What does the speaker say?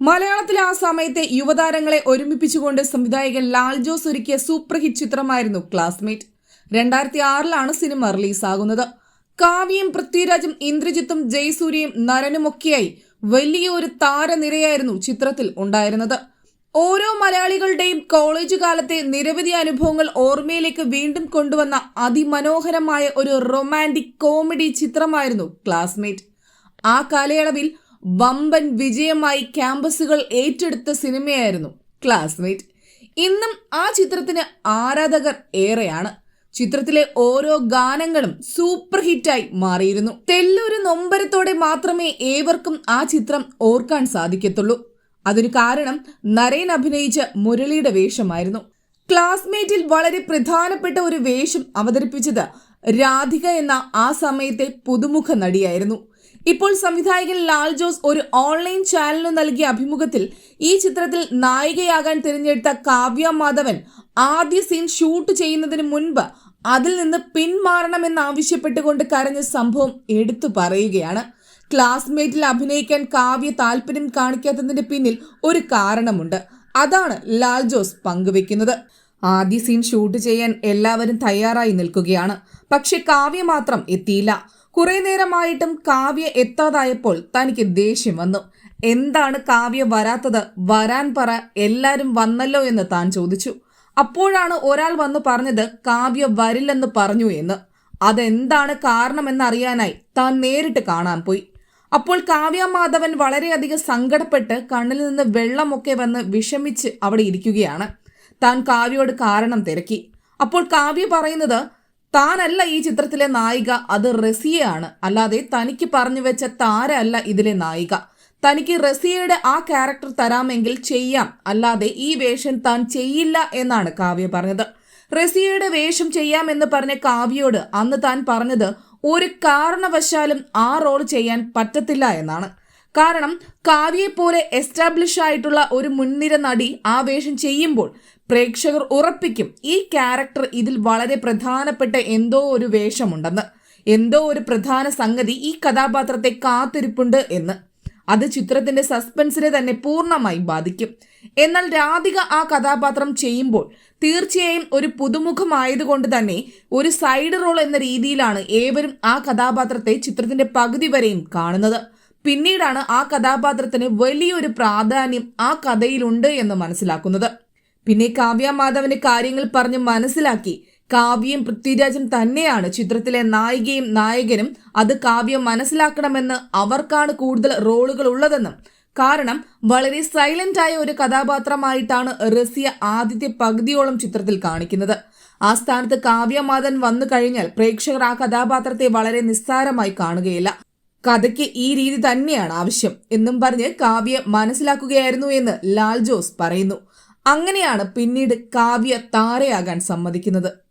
മലയാളത്തിൽ ആ സമയത്തെ യുവതാരങ്ങളെ ഒരുമിപ്പിച്ചുകൊണ്ട് സംവിധായകൻ ലാൽ ജോസ് ഒരുക്കിയ സൂപ്പർ ഹിറ്റ് ചിത്രമായിരുന്നു ക്ലാസ്മേറ്റ്. രണ്ടായിരത്തി ആറിലാണ് സിനിമ റിലീസാകുന്നത്. കാവ്യയും പൃഥ്വിരാജും ഇന്ദ്രജിത്തും ജയസൂര്യയും നരനുമൊക്കെയായി വലിയ ഒരു താരനിരയായിരുന്നു ചിത്രത്തിൽ ഉണ്ടായിരുന്നത്. ഓരോ മലയാളികളുടെയും കോളേജ് കാലത്തെ നിരവധി അനുഭവങ്ങൾ ഓർമ്മയിലേക്ക് വീണ്ടും കൊണ്ടുവന്ന അതിമനോഹരമായ ഒരു റൊമാന്റിക് കോമഡി ചിത്രമായിരുന്നു ക്ലാസ്മേറ്റ്. ആ കാലയളവിൽ വമ്പൻ വിജയമായി ക്യാമ്പസുകൾ ഏറ്റെടുത്ത സിനിമയായിരുന്നു ക്ലാസ്മേറ്റ് ഇന്നും ആ ചിത്രത്തിന് ആരാധകർ ഏറെയാണ്. ചിത്രത്തിലെ ഓരോ ഗാനങ്ങളും സൂപ്പർ ഹിറ്റായി മാറിയിരുന്നു. തെല്ലൊരു നൊമ്പരത്തോടെ മാത്രമേ ഏവർക്കും ആ ചിത്രം ഓർക്കാൻ സാധിക്കത്തുള്ളൂ. അതിനു കാരണം നരേൻ അഭിനയിച്ച മുരളിയുടെ വേഷമായിരുന്നു. ക്ലാസ്മേറ്റിൽ വളരെ പ്രധാനപ്പെട്ട ഒരു വേഷം അവതരിപ്പിച്ചത് രാധിക എന്ന ആ സമയത്തെ പുതുമുഖ നടിയായിരുന്നു. ഇപ്പോൾ സംവിധായകൻ ലാൽ ജോസ് ഒരു ഓൺലൈൻ ചാനലിന് നൽകിയ അഭിമുഖത്തിൽ ഈ ചിത്രത്തിൽ നായികയാകാൻ തിരഞ്ഞെടുത്ത കാവ്യ മാധവൻ ആദ്യ സീൻ ഷൂട്ട് ചെയ്യുന്നതിന് മുൻപ് അതിൽ നിന്ന് പിന്മാറണമെന്നാവശ്യപ്പെട്ടുകൊണ്ട് കരഞ്ഞ സംഭവം എടുത്തു പറയുകയാണ്. ക്ലാസ്മേറ്റിൽ അഭിനയിക്കാൻ കാവ്യ താല്പര്യം കാണിക്കാത്തതിന്റെ പിന്നിൽ ഒരു കാരണമുണ്ട്. അതാണ് ലാൽ ജോസ് പങ്കുവെക്കുന്നത്. ആദ്യ സീൻ ഷൂട്ട് ചെയ്യാൻ എല്ലാവരും തയ്യാറായി നിൽക്കുകയാണ്. പക്ഷെ കാവ്യ മാത്രം എത്തിയില്ല. കുറെ നേരമായിട്ടും കാവ്യ എത്താതായപ്പോൾ തനിക്ക് ദേഷ്യം വന്നു. എന്താണ് കാവ്യ വരാത്തത്? വരാൻ പറ എല്ലാരും വന്നല്ലോ എന്ന് താൻ ചോദിച്ചു. അപ്പോഴാണ് ഒരാൾ വന്ന് പറഞ്ഞത് കാവ്യ വരില്ലെന്ന് പറഞ്ഞു എന്ന്. അതെന്താണ് കാരണമെന്നറിയാനായി താൻ നേരിട്ട് കാണാൻ പോയി. അപ്പോൾ കാവ്യ മാധവൻ വളരെയധികം സങ്കടപ്പെട്ട് കണ്ണിൽ നിന്ന് വെള്ളമൊക്കെ വന്ന് വിഷമിച്ച് അവിടെ ഇരിക്കുകയാണ്. താൻ കാവ്യയോട് കാരണം തിരക്കി. അപ്പോൾ കാവ്യ പറയുന്നത് താനല്ല ഈ ചിത്രത്തിലെ നായിക അത് റസിയയാണ്. അല്ലാതെ തനിക്ക് പറഞ്ഞു വെച്ച താരല്ല ഇതിലെ നായിക. തനിക്ക് റസിയയുടെ ആ ക്യാരക്ടർ തരാമെങ്കിൽ ചെയ്യാം. അല്ലാതെ ഈ വേഷം താൻ ചെയ്യില്ല എന്നാണ് കാവ്യ പറഞ്ഞത്. റസിയയുടെ വേഷം ചെയ്യാം എന്ന് പറഞ്ഞ കാവ്യയോട് അന്ന് താൻ പറഞ്ഞത് ഒരു കാരണവശാലും ആ റോൾ ചെയ്യാൻ പറ്റത്തില്ല എന്നാണ്. കാരണം കാവ്യയെപ്പോലെ എസ്റ്റാബ്ലിഷ് ആയിട്ടുള്ള ഒരു മുൻനിര നടി ആ വേഷം ചെയ്യുമ്പോൾ പ്രേക്ഷകർ ഉറപ്പിക്കും ഈ ക്യാരക്ടർ ഇതിൽ വളരെ പ്രധാനപ്പെട്ട എന്തോ ഒരു വേഷമുണ്ടെന്ന്. എന്തോ ഒരു പ്രധാന സംഗതി ഈ കഥാപാത്രത്തെ കാത്തിരിപ്പുണ്ട് എന്ന്. അത് ചിത്രത്തിന്റെ സസ്പെൻസിനെ തന്നെ പൂർണമായി ബാധിക്കും. എന്നാൽ രാധിക ആ കഥാപാത്രം ചെയ്യുമ്പോൾ തീർച്ചയായും ഒരു പുതുമുഖമായതുകൊണ്ട് തന്നെ ഒരു സൈഡ് റോൾ എന്ന രീതിയിലാണ് ഏവരും ആ കഥാപാത്രത്തെ ചിത്രത്തിന്റെ പകുതി വരെയും കാണുന്നത്. പിന്നീടാണ് ആ കഥാപാത്രത്തിന് വലിയൊരു പ്രാധാന്യം ആ കഥയിലുണ്ട് എന്ന് മനസ്സിലാക്കുന്നത്. പിന്നെ കാവ്യ മാധവന് കാര്യങ്ങൾ പറഞ്ഞ് മനസ്സിലാക്കി കാവ്യം പൃഥ്വിരാജും തന്നെയാണ് ചിത്രത്തിലെ നായികയും നായകനും അത് കാവ്യം മനസ്സിലാക്കണമെന്ന് അവർക്കാണ് കൂടുതൽ റോളുകൾ ഉള്ളതെന്നും. കാരണം വളരെ സൈലന്റ് ആയ ഒരു കഥാപാത്രമായിട്ടാണ് റസിയ ആദ്യത്തെ പകുതിയോളം ചിത്രത്തിൽ കാണിക്കുന്നത്. ആ സ്ഥാനത്ത് കാവ്യമാധൻ വന്നു കഴിഞ്ഞാൽ പ്രേക്ഷകർ ആ കഥാപാത്രത്തെ വളരെ നിസ്സാരമായി കാണുകയില്ല. കഥയ്ക്ക് ഈ രീതി തന്നെയാണ് ആവശ്യം എന്നും പറഞ്ഞ് കാവ്യ മനസ്സിലാക്കുകയായിരുന്നു എന്ന് ലാൽ ജോസ് പറയുന്നു. അങ്ങനെയാണ് പിന്നീട് കാവ്യ താരയാകാൻ സമ്മതിക്കുന്നത്.